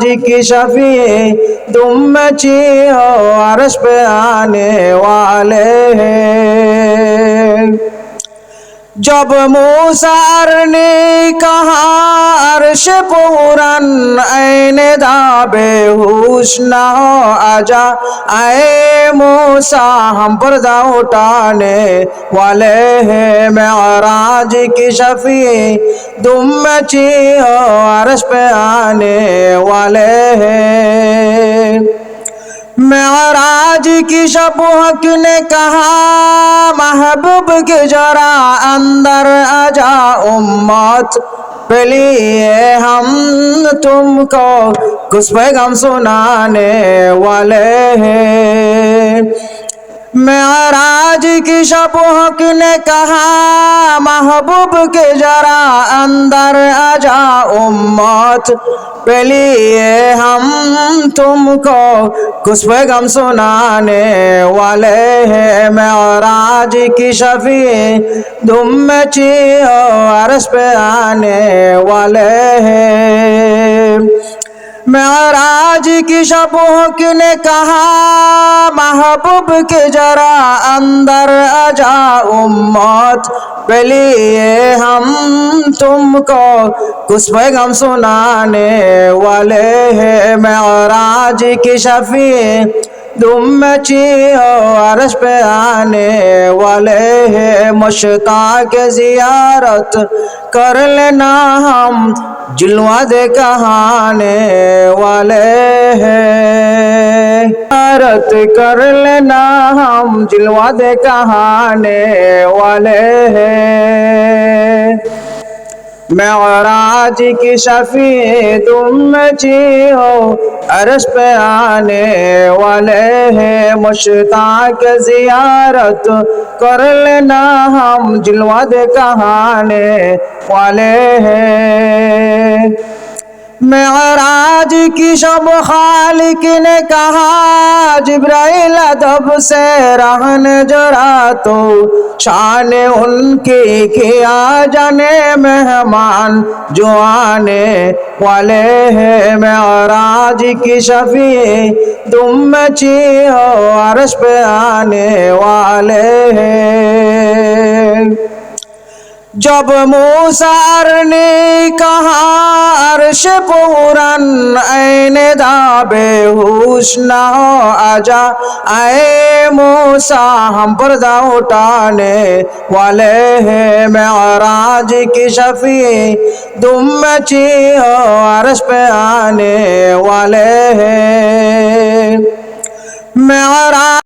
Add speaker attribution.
Speaker 1: جی کی شفیع تم مچی ہو عرش پہ آنے والے ہیں۔ جب موسار نے کا عرش پورن، این دا بے ہوش نہ ہو آجا۔ اے موسیٰ، ہم پردہ اٹھانے والے ہیں۔ معراج کی شفیع دم مچی ہو، عرش پہ آنے والے ہیں۔ معراج کی شب حق نے کہا، محبوب کے جرا اندر آجا امت۔ پلیے ہم تم کو کس پیغام سنانے والے ہیں۔ معراج کی شب حق نے کہا، محبوب کے جرا اندر آ آجا بات پہلی ہم تم کو کس غم سنانے والے ہیں؟ معراج کی شفیع دم چی عرش پہ آنے والے ہیں۔ معراج کی شبوک نے کہا، محبوب کے جرا اندر اجا امت پلیے ہم تم کو۔ کس پیغام سنانے والے ہیں معراج کی شفیع، دم مچی عرش پہ آنے والے ہیں۔ مشتاق زیارت کر لینا ہم جلوہ دے کہانے والے ہیں۔ عرت کر لینا ہم جلوہ دے کہانے والے ہیں۔ معراج کی شفیع تم جی ہو۔ عرش پہ آنے والے ہیں مشتاق زیارت۔ کر لینا ہم جلوہ دے کہانے والے ہیں۔ معراج کی شب خالق نے کہا، جبرائیل ادب سے رہن جرا تو شان ان کی کیا جانے مہمان جو آنے والے ہیں۔ معراج کی شفیع تم مچی ہو، عرش پہ آنے والے ہیں۔ جب موسار نے کہا عرش پورن این دا بے ہوش نہ ہو آجا۔ اے موسیٰ، ہم پردہ اٹھانے والے ہیں۔ معراج کی شفیع، دم مچی ہو عرش پہ آنے والے ہیں۔ معراج